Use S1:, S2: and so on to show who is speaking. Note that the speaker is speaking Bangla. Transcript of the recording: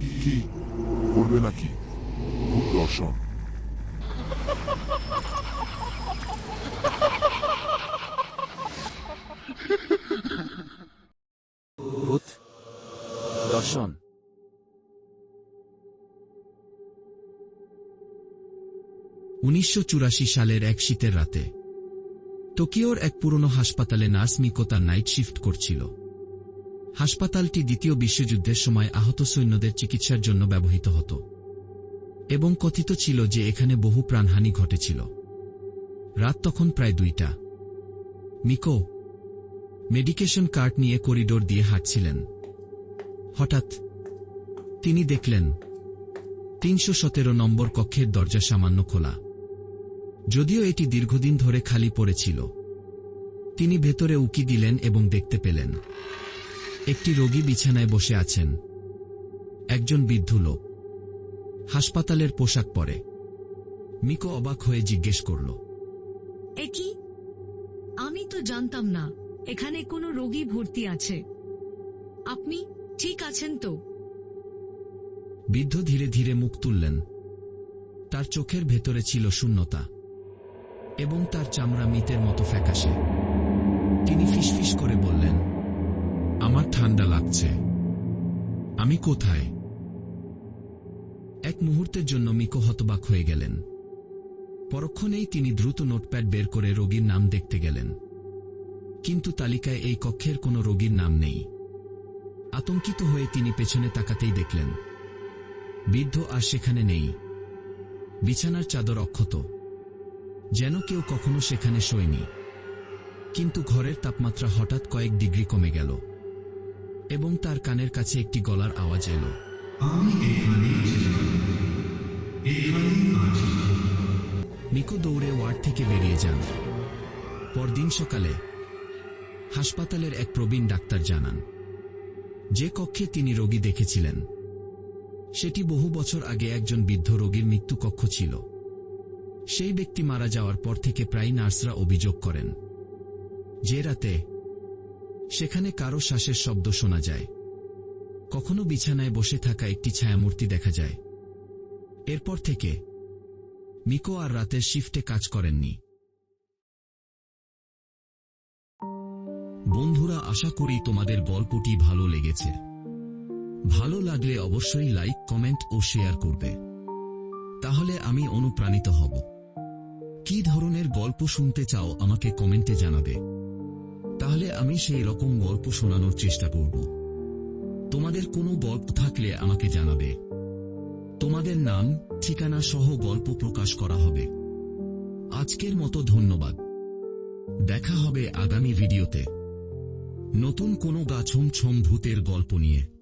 S1: কি করবে নাকি? দর্শন।
S2: দর্শন। উনিশশো সালের এক শীতের রাতে, টোকিওর এক পুরনো হাসপাতালে নার্স মিকো তার নাইট শিফট করছিল। হাসপাতালটি দ্বিতীয় বিশ্বযুদ্ধের সময় আহত সৈন্যদের চিকিৎসার জন্য ব্যবহৃত হতো এবং কথিত ছিল যে এখানে বহু প্রাণহানি ঘটেছিল। রাত তখন প্রায় দুইটা। মিকো, মেডিকেশন কার্ড নিয়ে করিডোর দিয়ে হাঁটছিলেন। হঠাৎ তিনি দেখলেন, তিনশো সতেরো নম্বর কক্ষের দরজা সামান্য খোলা। যদিও এটি দীর্ঘদিন ধরে খালি পড়েছিল। তিনি ভেতরে উকি দিলেন এবং দেখতে পেলেন একটি রোগী বিছানায় বসে আছেন। একজন বৃদ্ধ লোক। হাসপাতালের পোশাক পরে। মিকো অবাক হয়ে জিজ্ঞেস করল
S3: এ কি? আমি তো জানতাম না এখানে কোনো রোগী ভর্তি আছে। আপনি ঠিক আছেন তো?
S2: বৃদ্ধ ধীরে ধীরে মুখ তুললেন। তার চোখের ভেতরে ছিল শূন্যতা এবং তার চামড়া মিতের মতো ফ্যাকাশে। তিনি ফিসফিস করে বললেন ঠান্ডা লাগছে। আমি কোথায়? এক মুহূর্তের জন্য মিকো হতবাক হয়ে গেলেন। পরক্ষণেই তিনি দ্রুত নোটপ্যাড বের করে রোগীর নাম দেখতে গেলেন। কিন্তু তালিকায় এই কক্ষের কোনো রোগীর নাম নেই। আতঙ্কিত হয়ে তিনি পেছনে তাকাতেই দেখলেন। বৃদ্ধ আর সেখানে নেই। বিছানার চাদর অক্ষত। যেন কেউ কখনো সেখানে শোয়নি। কিন্তু ঘরের তাপমাত্রা হঠাৎ কয়েক ডিগ্রি কমে গেল। এবং তার কানের কাছে একটি গলার আওয়াজ এলো। নিকো দৌড়ে ওয়ার্ড থেকে বেরিয়ে যান। পরদিন সকালে হাসপাতালের এক প্রবীণ ডাক্তার জানান যে কক্ষে তিনি রোগী দেখেছিলেন সেটি বহু বছর আগে একজন বৃদ্ধ রোগীর মৃত্যু কক্ষ ছিল। সেই ব্যক্তি মারা যাওয়ার পর থেকে প্রায় নার্সরা অভিযোগ করেন যে রাতে সেখানে কারও শ্বাসের শব্দ শোনা যায়। কখনো বিছানায় বসে থাকা একটি ছায়ামূর্তি দেখা যায়। এরপর থেকে, মিকো আর রাতের শিফটে কাজ করেননি। বন্ধুরা, আশা করি তোমাদের গল্পটি ভালো লেগেছে। ভালো লাগলে অবশ্যই লাইক, কমেন্ট ও শেয়ার করবে। তাহলে আমি অনুপ্রাণিত হব। কি ধরনের গল্প শুনতে চাও আমাকে কমেন্টে জানাবে। তাহলে আমি সেই রকম গল্প শোনানোর চেষ্টা করব। তোমাদের কোনো গল্প থাকলে আমাকে জানাবে। তোমাদের নাম, ঠিকানা সহ গল্প প্রকাশ করা হবে। আজকের মতো ধন্যবাদ। দেখা হবে আগামী ভিডিওতে। নতুন কোনো গাছম ছম ভূতের গল্প নিয়ে।